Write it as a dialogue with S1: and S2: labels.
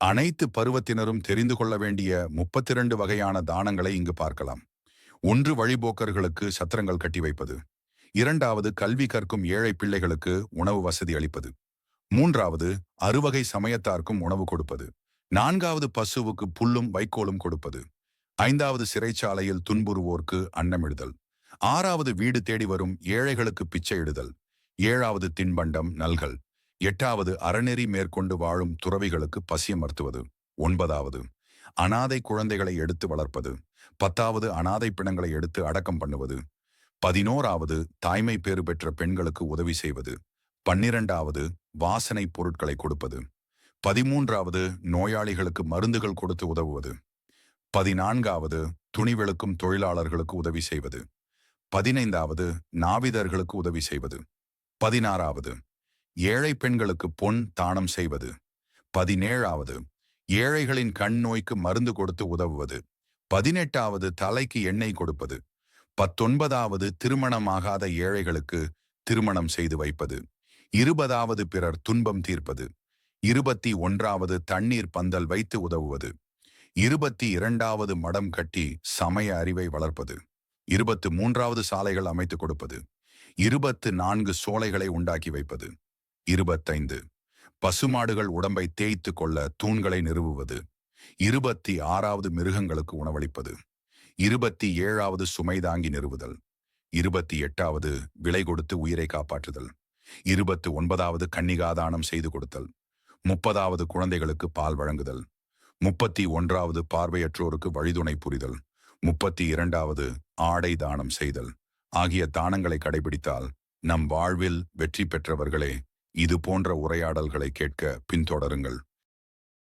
S1: அனைத்து பருவத்தினரும் தெரிந்து கொள்ள வேண்டிய முப்பத்தி இரண்டு வகையான தானங்களை இங்கு பார்க்கலாம். ஒன்று வழிபோக்கர்களுக்கு சத்திரங்கள் கட்டி வைப்பது. இரண்டாவது கல்வி கற்கும் ஏழை பிள்ளைகளுக்கு உணவு வசதி அளிப்பது. மூன்றாவது அறுவகை சமயத்தார்க்கும் உணவு கொடுப்பது. நான்காவது பசுவுக்கு புல்லும் வைக்கோலும் கொடுப்பது. ஐந்தாவது சிறைச்சாலையில் துன்புறுவோர்க்கு அன்னமிடுதல். ஆறாவது வீடு தேடி வரும் ஏழைகளுக்கு பிச்சையிடுதல் ஏழாவது தின்பண்டம் நல்கல் எட்டாவது அறநெறி மேற்கொண்டு வாழும் துறவிகளுக்கு பசியமர்த்துவது ஒன்பதாவது அனாதை குழந்தைகளை எடுத்து வளர்ப்பது. பத்தாவது அனாதை பிணங்களை எடுத்து அடக்கம் பண்ணுவது. பதினோராவது தாய்மை பேறு பெற்ற பெண்களுக்கு உதவி செய்வது. பன்னிரண்டாவது வாசனை பொருட்களை கொடுப்பது. பதிமூன்றாவது நோயாளிகளுக்கு மருந்துகள் கொடுத்து உதவுவது. பதினான்காவது துணிவெளுக்கும் தொழிலாளர்களுக்கு உதவி செய்வது. பதினைந்தாவது நாவிதர்களுக்கு உதவி செய்வது. பதினாறாவது ஏழை பெண்களுக்கு பொன் தானம் செய்வது. பதினேழாவது ஏழைகளின் கண் நோய்க்கு மருந்து கொடுத்து உதவுவது. பதினெட்டாவது தலைக்கு எண்ணெய் கொடுப்பது. பத்தொன்பதாவது திருமணமாகாத ஏழைகளுக்கு திருமணம் செய்து வைப்பது. இருபதாவது பிறர் துன்பம் தீர்ப்பது. இருபத்தி ஒன்றாவது தண்ணீர் பந்தல் வைத்து உதவுவது. இருபத்தி இரண்டாவது மடம் கட்டி சமய அறிவை வளர்ப்பது. இருபத்து மூன்றாவது சாலைகள் அமைத்துக் கொடுப்பது. இருபத்து நான்கு சோலைகளை உண்டாக்கி வைப்பது. இருபத்தைந்து. பசுமாடுகள் உடம்பை தேய்த்து கொள்ள தூண்களை நிறுவுவது. இருபத்தி ஆறாவது மிருகங்களுக்கு உணவளிப்பது. இருபத்தி ஏழாவது சுமை தாங்கி நிறுவுதல். இருபத்தி எட்டாவது விலை கொடுத்து உயிரை காப்பாற்றுதல். இருபத்து ஒன்பதாவது கன்னிகாதானம் செய்து கொடுத்தல். முப்பதாவது குழந்தைகளுக்கு பால் வழங்குதல். முப்பத்தி ஒன்றாவது பார்வையற்றோருக்கு வழிதுணை புரிதல். முப்பத்தி இரண்டாவது ஆடை தானம் செய்தல். ஆகிய தானங்களை கடைபிடித்தால் நம் வாழ்வில் வெற்றி பெற்றவர்களே இது போன்ற உரையாடல்களை கேட்க பின்தொடருங்கள்.